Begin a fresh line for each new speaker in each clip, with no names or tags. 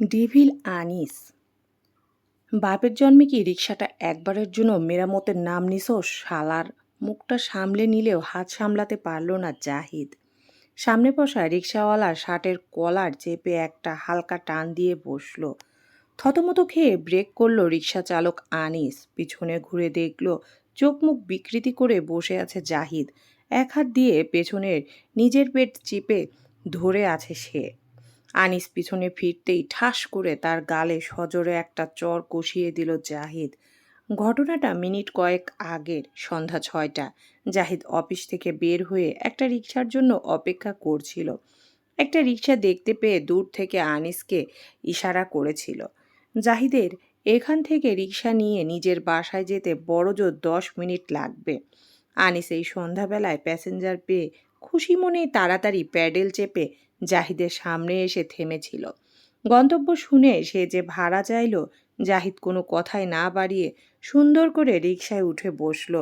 Devil Anis. বাপের জন্মে কি রিক্সাটা একবারের জন্য মেরামতের নাম নিছো শালার মুখটা সামলে নিলেও হাত সামলাতে পারল না জাহিদ। সামনে বসা রিক্সাওয়ালার শার্টের কলার চেপে একটা হালকা টান দিয়ে বসল। থতমত খেয়ে ব্রেক করল রিক্সা চালক আনিস। পিছনে ঘুরে দেখল চোখ মুখ বিকৃতি করে বসে আছে জাহিদ। এক হাত দিয়ে পেছনের নিজের পেট চিপে ধরে আছে সে। আনিস পিছনে ফিরতেই ঠাস করে তার গালে সজোরে একটা চর কষিয়ে দিল জাহিদ। ঘটনাটা মিনিট কয়েক আগের সন্ধ্যা ছয়টা। জাহিদ অফিস থেকে বের হয়ে একটা রিক্সার জন্য অপেক্ষা করছিল। একটা রিক্সা দেখতে পেয়ে দূর থেকে আনিসকে ইশারা করেছিল। জাহিদের এখান থেকে রিক্সা নিয়ে নিজের বাসায় যেতে বড়জোর দশ মিনিট লাগবে। আনিস এই সন্ধ্যাবেলায় প্যাসেঞ্জার পেয়ে খুশি মনেই তাড়াতাড়ি প্যাডেল চেপে জাহিদের সামনে এসে থেমেছিল। গন্তব্য শুনে সে যে ভাড়া চাইল, জাহিদ কোনো কথায় না বাড়িয়ে সুন্দর করে রিকশায় উঠে বসল,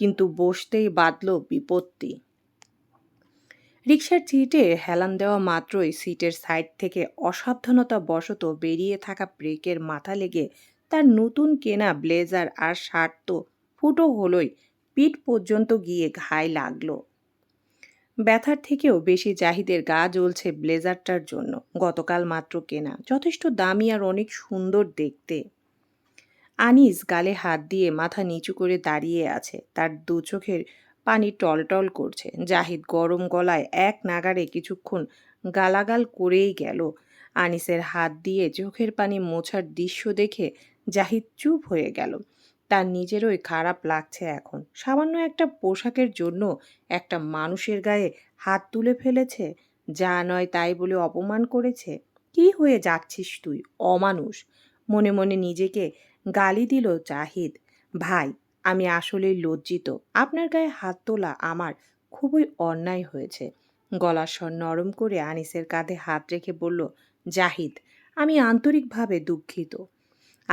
কিন্তু বসতেই বাঁধল বিপত্তি। রিক্সার সিটে হেলান দেওয়া মাত্রই সিটের সাইড থেকে অসাবধানতা বশত বেরিয়ে থাকা ব্রেকের মাথা লেগে তার নতুন কেনা ব্লেজার আর শার্ট তো ফুটো হলোই, পিঠ পর্যন্ত গিয়ে ঘায় লাগল। ব্যথার থেকেও বেশি জাহিদের গা জ্বলছে ব্লেজারটার জন্য। গতকাল মাত্র কেনা। যথেষ্ট দামি আর অনেক সুন্দর দেখতে। আনিস গালে হাত দিয়ে মাথা নিচু করে দাঁড়িয়ে আছে। তার দু চোখের পানি টলটল করছে। জাহিদ গরম গলায় এক নাগারে কিছুক্ষণ গালাগাল করেই গেল। আনিসের হাত দিয়ে চোখের পানি মোছার দৃশ্য দেখে জাহিদ চুপ হয়ে গেল। তার নিজেরই খারাপ লাগছে এখন। সামান্য একটা পোশাকের জন্য একটা মানুষের গায়ে হাত তুলে ফেলেছে, যা নয় তাই বলে অপমান করেছে। কি হয়ে যাচ্ছিস তুই, অমানুষ? মনে মনে নিজেকে গালি দিল জাহিদ। ভাই, আমি আসলেই লজ্জিত। আপনার গায়ে হাত তোলা আমার খুবই অন্যায় হয়েছে। গলার স্বর নরম করে আনিসের কাঁধে হাত রেখে বলল, জাহিদ, আমি আন্তরিকভাবে দুঃখিত।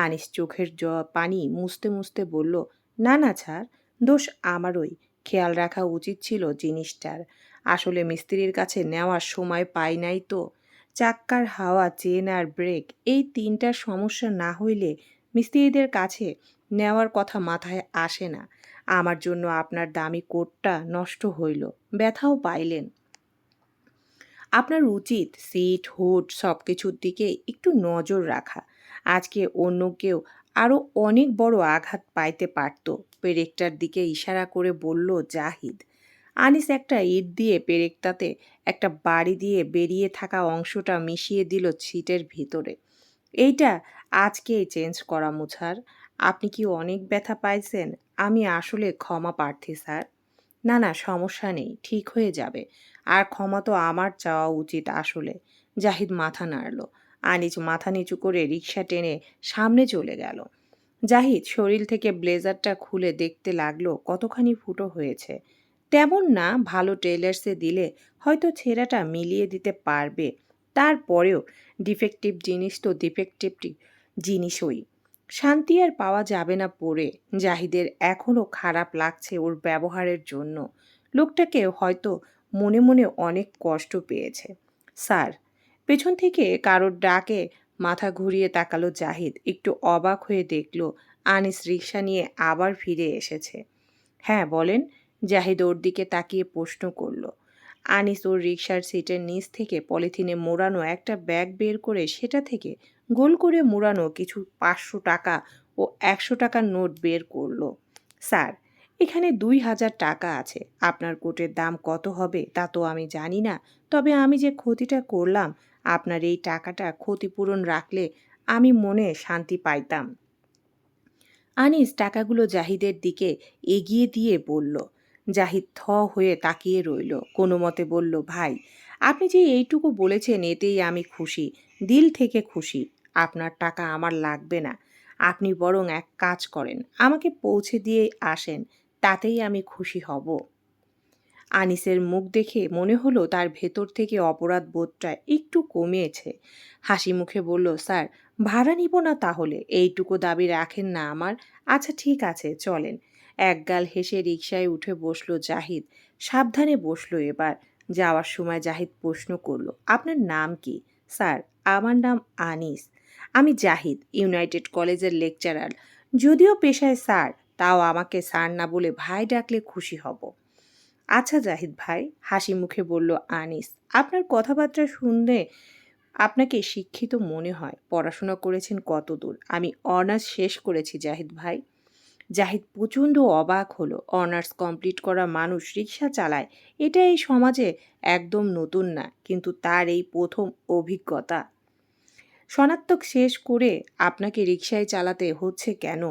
আনিস চোখের জ, পানি মুছতে মুছতে বলল, না না ছাড় দোষ আমারই। খেয়াল রাখা উচিত ছিল জিনিসটার। আসলে মিস্ত্রির কাছে নেওয়ার সময় পাই নাই তো। চাক্কার হাওয়া, চেন আর ব্রেক, এই তিনটার সমস্যা না হইলে মিস্ত্রিদের কাছে নেওয়ার কথা মাথায় আসে না। আমার জন্য আপনার দামি কোটটা নষ্ট হইল। ব্যথাও পাইলেন। আপনার উচিত, সিট, হুড সব কিছুর দিকে একটু নজর রাখা। আজকে অন্য কেউ আরও অনেক বড় আঘাত পাইতে পারত। পেরেকটার দিকে ইশারা করে বলল, জাহিদ। আনিস একটা ইট দিয়ে পেরেকটাতে একটা বাড়ি দিয়ে বেরিয়ে থাকা অংশটা মিশিয়ে দিল ছিটের ভিতরে। এইটা আজকেই চেঞ্জ করা মুছার। আপনি কি অনেক ব্যথা পাইছেন? আমি আসলে ক্ষমা প্রার্থী, স্যার। না না, সমস্যা নেই, ঠিক হয়ে যাবে। আর ক্ষমা তো আমার চাওয়া উচিত আসলে। জাহিদ মাথা নাড়ল। আনিস মাথা নিচু করে রিক্সা টেনে সামনে চলে গেল। জাহিদ শরীর থেকে ব্লেজারটা খুলে দেখতে লাগল কতখানি ফুটো হয়েছে। তেমন না ভালো টেলার্সে দিলে হয়তো ছেঁড়াটা মিলিয়ে দিতে পারবে। তারপরেও ডিফেক্টিভ জিনিস তো ডিফেক্টিভ জিনিসই। শান্তি আর পাওয়া যাবে না পরে জাহিদের এখনও খারাপ লাগছে ওর ব্যবহারের জন্য। লোকটাকে হয়তো মনে মনে অনেক কষ্ট পেয়েছে। স্যার পেছন থেকে কারোর ডাকে মাথা ঘুরিয়ে তাকালো জাহিদ। একটু অবাক হয়ে দেখল আনিস রিক্সা নিয়ে আবার ফিরে এসেছে। হ্যাঁ বলেন। জাহিদ ওর দিকে তাকিয়ে প্রশ্ন করল। আনিস ওর রিক্সার সিটের নিচ থেকে পলিথিনে মোড়ানো একটা ব্যাগ বের করে সেটা থেকে গোল করে মোড়ানো কিছু পাঁচশো টাকা ও একশো টাকার নোট বের করল। স্যার এখানে দুই হাজার টাকা আছে। আপনার কোটের দাম কত হবে তা তো আমি জানি না। তবে আমি যে ক্ষতিটা করলাম, আপনার এই টাকাটা ক্ষতিপূরণ রাখলে আমি মনে শান্তি পাইতাম। আনিস টাকাগুলো জাহিদের দিকে এগিয়ে দিয়ে বলল। জাহিদ থ হয়ে তাকিয়ে রইল। কোনো মতে বলল, ভাই, আপনি যে এইটুকু বলেছেন এতেই আমি খুশি। দিল থেকে খুশি। আপনার টাকা আমার লাগবে না। আপনি বরং এক কাজ করেন। আমাকে পৌঁছে দিয়ে আসেন। তাতেই আমি খুশি হব। আনিসের মুখ দেখে মনে হলো তার ভেতর থেকে অপরাধ বোধটা একটু কমিয়েছে। হাসি মুখে বলল, স্যার, ভাড়া নিব না তাহলে? এইটুকু দাবি রাখেন না আমার। আচ্ছা ঠিক আছে, চলেন। একগাল হেসে রিকশায় উঠে বসল জাহিদ। সাবধানে বসল এবার। যাওয়ার সময় জাহিদ প্রশ্ন করল, আপনার নাম কি? স্যার, আমার নাম আনিস। আমি জাহিদ, ইউনাইটেড কলেজের লেকচারার। যদিও পেশায় স্যার তাও আমাকে স্যার না বলে ভাই ডাকলে খুশি হব। আচ্ছা জাহিদ ভাই, হাসি মুখে বলল, আনিস, আপনার কথাবার্তা শুনলে আপনাকে শিক্ষিত মনে হয়। পড়াশোনা করেছেন কতদূর? আমি অনার্স শেষ করেছি জাহিদ ভাই। জাহিদ প্রচণ্ড অবাক হলো। অনার্স কমপ্লিট করা মানুষ রিক্সা চালায়। এটা এই সমাজে একদম নতুন না, কিন্তু তার এই প্রথম অভিজ্ঞতা। সনাত্মক শেষ করে আপনাকে রিক্সায় চালাতে হচ্ছে কেন?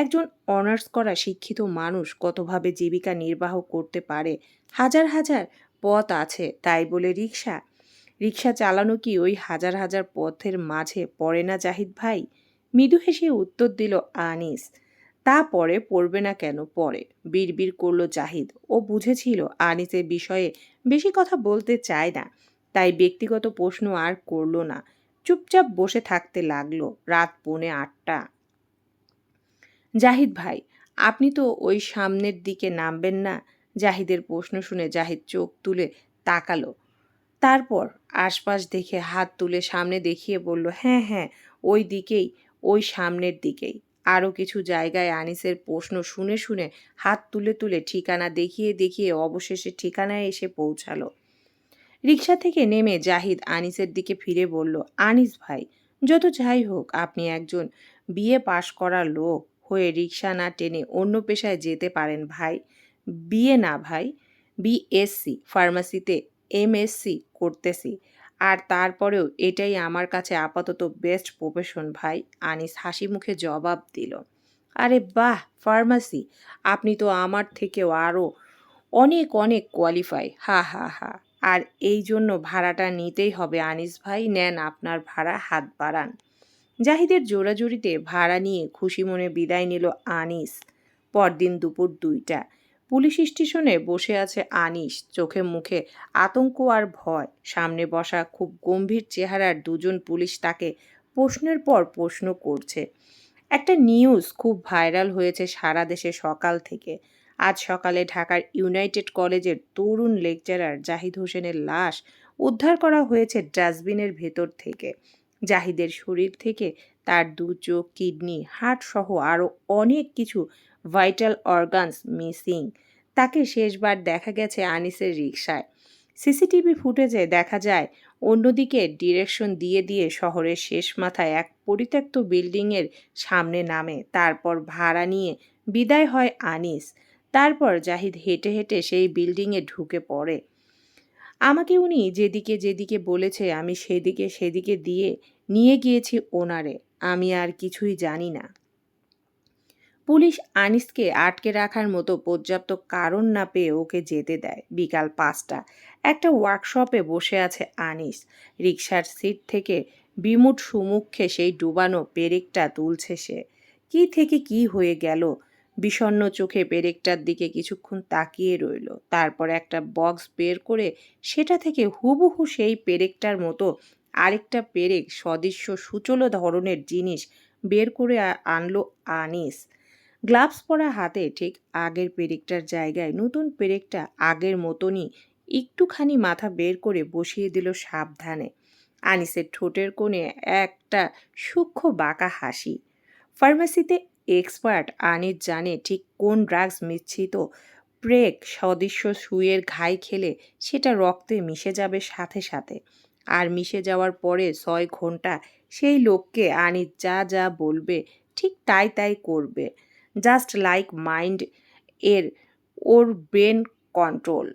একজন অনার্স করা শিক্ষিত মানুষ কতভাবে জীবিকা নির্বাহ করতে পারে? হাজার হাজার পথ আছে, তাই বলে রিক্সা রিক্সা চালানো কি ওই হাজার হাজার পথের মাঝে পড়ে না জাহিদ ভাই? মৃদু হেসে উত্তর দিল, আনিস, তা পরে পড়বে না কেন পরে? বিড়বিড় করল জাহিদ। ও বুঝেছিল আনিসের বিষয়ে বেশি কথা বলতে চায় না, তাই ব্যক্তিগত প্রশ্ন আর করল না। চুপচাপ বসে থাকতে লাগল। রাত পৌনে আটটা। জাহিদ ভাই, আপনি তো ওই সামনের দিকে নামবেন না? জাহিদের প্রশ্ন শুনে জাহিদ চোখ তুলে তাকালো। তারপর আশপাশ দেখে হাত তুলে সামনে দেখিয়ে বলল হ্যাঁ হ্যাঁ ওই দিকেই, ওই সামনের দিকেই। আরও কিছু জায়গায় আনিসের প্রশ্ন শুনে শুনে হাত তুলে তুলে ঠিকানা দেখিয়ে দেখিয়ে অবশেষে ঠিকানায় এসে পৌঁছালো। রিক্সা থেকে নেমে জাহিদ আনিসের দিকে ফিরে বলল, আনিস ভাই, যত যাই হোক, আপনি একজন বিয়ে পাশ করা লোক। হয়ে রিক্সা না টেনে অন্য পেশায় যেতে পারেন ভাই। বিয়ে না ভাই বিএসসি ফার্মাসিতে এমএসসি করতেছি। আর তারপরেও এটাই আমার কাছে আপাতত বেস্ট প্রফেশন ভাই, আনিস হাসি মুখে জবাব দিল। আরে বাহ, ফার্মাসি, আপনি তো আমার থেকেও আরও অনেক অনেক কোয়ালিফাই হা হা হা। আর এই জন্য ভাড়াটা নিতেই হবে আনিস ভাই, নেন আপনার ভাড়া, হাত বাড়ান। জাহিদের জোরাজুরিতে ভাড়া নিয়ে খুশি মনে বিদায় নিল আনিস। পরদিন দুপুর দুইটা, পুলিশ স্টেশনে বসে আছে আনিস। চোখে মুখে আতঙ্ক আর ভয়। সামনে বসা খুব গম্ভীর চেহারার দুজন পুলিশ তাকে প্রশ্নের পর প্রশ্ন করছে। একটা নিউজ খুব ভাইরাল হয়েছে সারা দেশে সকাল থেকে। আজ সকালে ঢাকার ইউনাইটেড কলেজের তরুণ লেকচারার জাহিদ হোসেনের লাশ উদ্ধার করা হয়েছে ডাস্টবিনের ভেতর থেকে। জাহিদের শরীর থেকে তার দু চোখ, কিডনি, হার্ট সহ আরও অনেক কিছু ভাইটাল অর্গানস মিসিং। তাকে শেষবার দেখা গেছে আনিসের রিকশায়। সিসিটিভি ফুটেজে দেখা যায়, অন্যদিকে ডিরেকশন দিয়ে দিয়ে শহরের শেষ মাথায় এক পরিত্যক্ত বিল্ডিংয়ের সামনে নামে, তারপর ভাড়া নিয়ে বিদায় হয় আনিস। তারপর জাহিদ হেঁটে হেঁটে সেই বিল্ডিংয়ে ঢুকে পড়ে। আমাকে উনি যেদিকে যেদিকে বলেছে, আমি সেদিকে সেদিকে দিয়ে নিয়ে গিয়েছি ওনারে। আমি আর কিছুই জানি না। পুলিশ আনিসকে আটকে রাখার মতো পর্যাপ্ত কারণ না পেয়ে ওকে যেতে দেয় বিকাল পাঁচটা। একটা ওয়ার্কশপে বসে আছে আনিস। রিক্সার সিট থেকে বিমুট সুমুখে সেই ডুবানো পেরেকটা তুলছে সে। কি থেকে কি হয়ে গেল? বিষণ্ন চোখে পেরেকটার দিকে কিছুক্ষণ তাকিয়ে রইল। তারপর একটা বক্স বের করে সেটা থেকে হুবহু সেই পেরেকটার মতো আরেকটা পেরেক সদৃশ্য সুচলো ধরনের জিনিস বের করে আনলো আনিস। গ্লাভস পরা হাতে ঠিক আগের পেরেকটার জায়গায় নতুন পেরেকটা আগের মতনই একটুখানি মাথা বের করে বসিয়ে দিল সাবধানে। আনিসের ঠোঁটের কোণে একটা সূক্ষ্ম বাঁকা হাসি। ফার্মেসিতে এক্সপার্ট আনিস জানে ঠিক কোন ড্রাগস মিশ্রিত প্রেক সদৃশ্য সুইয়ের ঘাই খেলে সেটা রক্তে মিশে যাবে সাথে সাথে। আর মিশে যাওয়ার পরে ছয় ঘণ্টা সেই লোককে আনিস যা যা বলবে ঠিক তাই তাই করবে। জাস্ট লাইক মাইন্ড এর ওর ব্রেন কন্ট্রোল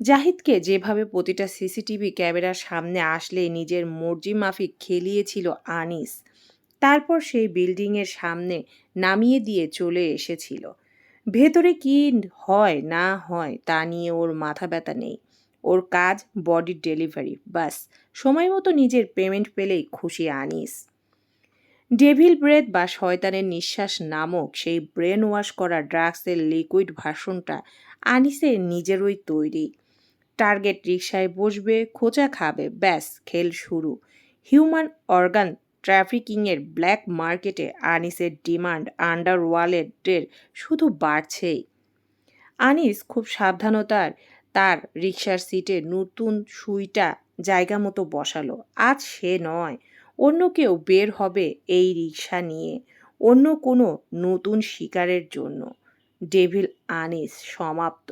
জাহিদকে যেভাবে প্রতিটা সিসিটিভি ক্যামেরার সামনে আসলে নিজের মর্জি মাফিক খেলিয়েছিল আনিস। তারপর সেই বিল্ডিংয়ের সামনে নামিয়ে দিয়ে চলে এসেছিল। ভেতরে কি হয় না হয় তা নিয়ে ওর মাথা ব্যথা নেই। ওর কাজ বডির ডেলিভারি, বাস। সময় মতো নিজের পেমেন্ট পেলেই খুশি আনিস। ডেভিল ব্রেথ বা শয়তানের নিঃশ্বাস নামক সেই ব্রেন ওয়াশ করা ড্রাগসের লিকুইড ভাষণটা আনিসের নিজেরই তৈরি। টার্গেট রিক্সায় বসবে, খোঁচা খাবে, ব্যাস, খেল শুরু। হিউম্যান অর্গান ট্রাফিকিংয়ের ব্ল্যাক মার্কেটে আনিসের ডিমান্ড আন্ডার ওয়ালেটের শুধু বাড়ছেই। আনিস খুব সাবধানতার, তার রিক্সার সিটে নতুন সুইটা জায়গা মতো বসালো। আজ সে নয়। অন্য কেউ বের হবে এই রিক্সা নিয়ে। অন্য কোনো নতুন শিকারের জন্য। ডেভিল আনিস সমাপ্ত।